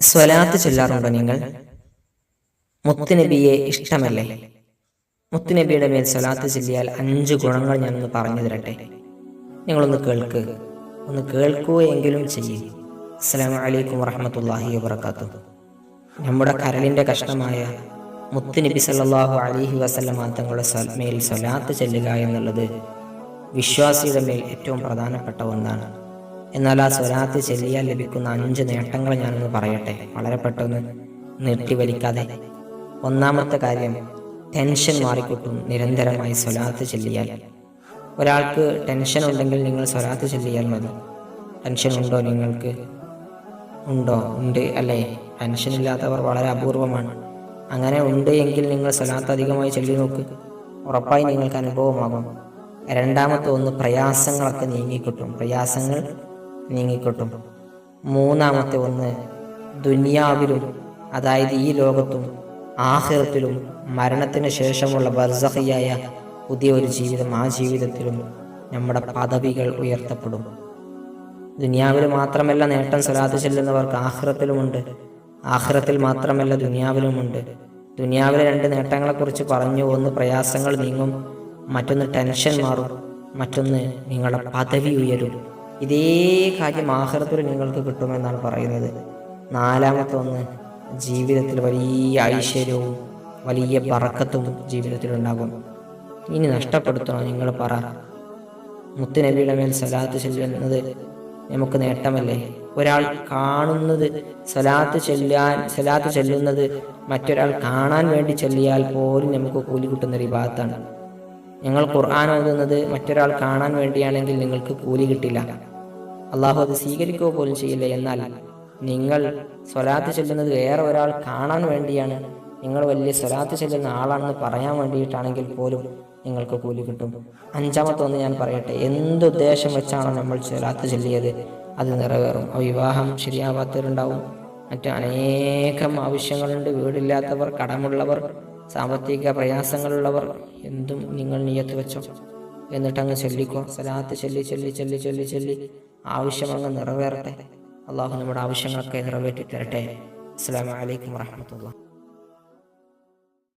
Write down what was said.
സ്വലാത്ത് ചൊല്ലാറുണ്ടോ നിങ്ങൾ? മുത്തുനബിയെ ഇഷ്ടമല്ലേ? മുത്തുനബിയുടെ മേൽ സ്വലാത്ത് ചൊല്ലിയാൽ അഞ്ച് ഗുണങ്ങൾ ഞാനൊന്ന് പറഞ്ഞു തരട്ടെ? നിങ്ങളൊന്ന് കേൾക്ക്. ഒന്ന് കേൾക്കുകയെങ്കിലും ചെയ്യും. അസ്സാം വലൈക്കും വറഹമത്തല്ലാഹി വാത്തു നമ്മുടെ കരളിന്റെ കഷ്ണമായ മുത്തുനബി സല്ലാഹു അലിഹി വസല്ലമ തങ്ങളുടെ മേൽ സ്വലാത്ത് ചെല്ലുക എന്നുള്ളത് വിശ്വാസിയുടെ മേൽ ഏറ്റവും പ്രധാനപ്പെട്ട ഒന്നാണ്. എന്നാൽ ആ സ്വലാത്ത് ചെല്ലിയാൽ ലഭിക്കുന്ന അഞ്ച് നേട്ടങ്ങൾ ഞാനൊന്ന് പറയട്ടെ. വളരെ പെട്ടെന്ന് നീട്ടിവലിക്കാതെ ഒന്നാമത്തെ കാര്യം ടെൻഷൻ മാറിക്കിട്ടും നിരന്തരമായി സ്വലാത്ത് ചെല്ലിയാൽ. ഒരാൾക്ക് ടെൻഷൻ ഉണ്ടെങ്കിൽ നിങ്ങൾ സ്വലാത്ത് ചെല്ലിയാൽ മതി. ടെൻഷൻ ഉണ്ടോ നിങ്ങൾക്ക്? ഉണ്ടോ? ഉണ്ട് അല്ലേ? ടെൻഷൻ ഇല്ലാത്തവർ വളരെ അപൂർവമാണ്. അങ്ങനെ ഉണ്ട് എങ്കിൽ നിങ്ങൾ സ്വലാത്ത് അധികമായി ചൊല്ലി നോക്ക്. ഉറപ്പായി നിങ്ങൾക്ക് അനുഭവമാകും. രണ്ടാമത്തെ ഒന്ന് പ്രയാസങ്ങളൊക്കെ നീങ്ങിക്കിട്ടും. പ്രയാസങ്ങൾ നീങ്ങിക്കിട്ടും. മൂന്നാമത്തെ ഒന്ന് ദുനിയാവിലും അതായത് ഈ ലോകത്തും ആഹൃത്തിലും മരണത്തിന് ശേഷമുള്ള ബർസഹിയായ പുതിയ ഒരു ജീവിതം ആ ജീവിതത്തിലും നമ്മുടെ പദവികൾ ഉയർത്തപ്പെടും. ദുനിയാവിൽ മാത്രമല്ല നേട്ടം സ്വലാത്ത് ചെല്ലുന്നവർക്ക് ആഹ്റത്തിലുമുണ്ട്. ആഹ്റത്തിൽ മാത്രമല്ല ദുനിയാവിലുമുണ്ട്. ദുനിയാവിലെ രണ്ട് നേട്ടങ്ങളെക്കുറിച്ച് പറഞ്ഞു ഒന്ന് പ്രയാസങ്ങൾ നീങ്ങും. മറ്റൊന്ന് ടെൻഷൻ മാറും. മറ്റൊന്ന് നിങ്ങളുടെ പദവി ഉയരും. ഇതേ കാര്യം ആഹ്റത്തിൽ നിങ്ങൾക്ക് കിട്ടുമെന്നാണ് പറയുന്നത്. നാലാമത്തെ ഒന്ന് ജീവിതത്തിൽ വലിയ ഐശ്വര്യവും വലിയ പറക്കത്തും ജീവിതത്തിൽ ഉണ്ടാകും. ഇനി നഷ്ടപ്പെടുത്തണോ നിങ്ങൾ പറ. മുത്തുനബിയുടെ മേൽ സലാത്ത് ചെല്ലുന്നത് നമുക്ക് നേട്ടമല്ലേ? ഒരാൾ കാണുന്നത് സലാത്ത് ചെല്ലാൻ സലാത്ത് ചെല്ലുന്നത് മറ്റൊരാൾ കാണാൻ വേണ്ടി ചെല്ലിയാൽ പോലും നമുക്ക് കൂലി കിട്ടുന്ന ഒരു ഭാഗത്താണ് ഞങ്ങൾ ഖുർആൻ ഓതുന്നത് മറ്റൊരാൾ കാണാൻ വേണ്ടിയാണെങ്കിൽ നിങ്ങൾക്ക് കൂലി കിട്ടില്ല. അള്ളാഹു അത് സ്വീകരിക്കുക പോലും ചെയ്യില്ല. എന്നാൽ നിങ്ങൾ സ്വലാത്ത് ചെല്ലുന്നത് വേറെ ഒരാൾ കാണാൻ വേണ്ടിയാണ്. നിങ്ങൾ വലിയ സ്വലാത്ത് ചെല്ലുന്ന ആളാണെന്ന് പറയാൻ വേണ്ടിയിട്ടാണെങ്കിൽ പോലും നിങ്ങൾക്ക് കൂലി കിട്ടും. അഞ്ചാമത്തെ ഒന്ന് ഞാൻ പറയട്ടെ. എന്തുദ്ദേശം വെച്ചാണോ നമ്മൾ സ്വലാത്ത് ചെല്ലിയത്? അത് നിറവേറും. വിവാഹം ശരിയാവാത്തവരുണ്ടാവും. മറ്റു അനേകം ആവശ്യങ്ങളുണ്ട്. വീടില്ലാത്തവർ കടമുള്ളവർ സാമ്പത്തിക പ്രയാസങ്ങളുള്ളവർ എന്തും നിങ്ങൾ നീയത്ത് വെച്ചോ. എന്നിട്ട് അങ്ങ് ചൊല്ലിക്കോ. സലാത്ത് ചൊല്ലി ചൊല്ലി ചൊല്ലി ചൊല്ലി ചൊല്ലി. ആവശ്യം അങ്ങ് നിറവേറട്ടെ. അള്ളാഹു നമ്മുടെ ആവശ്യങ്ങളൊക്കെ നിറവേറ്റി തരട്ടെ അസ്സാം വലൈക്കും വാഹമത്തുള്ള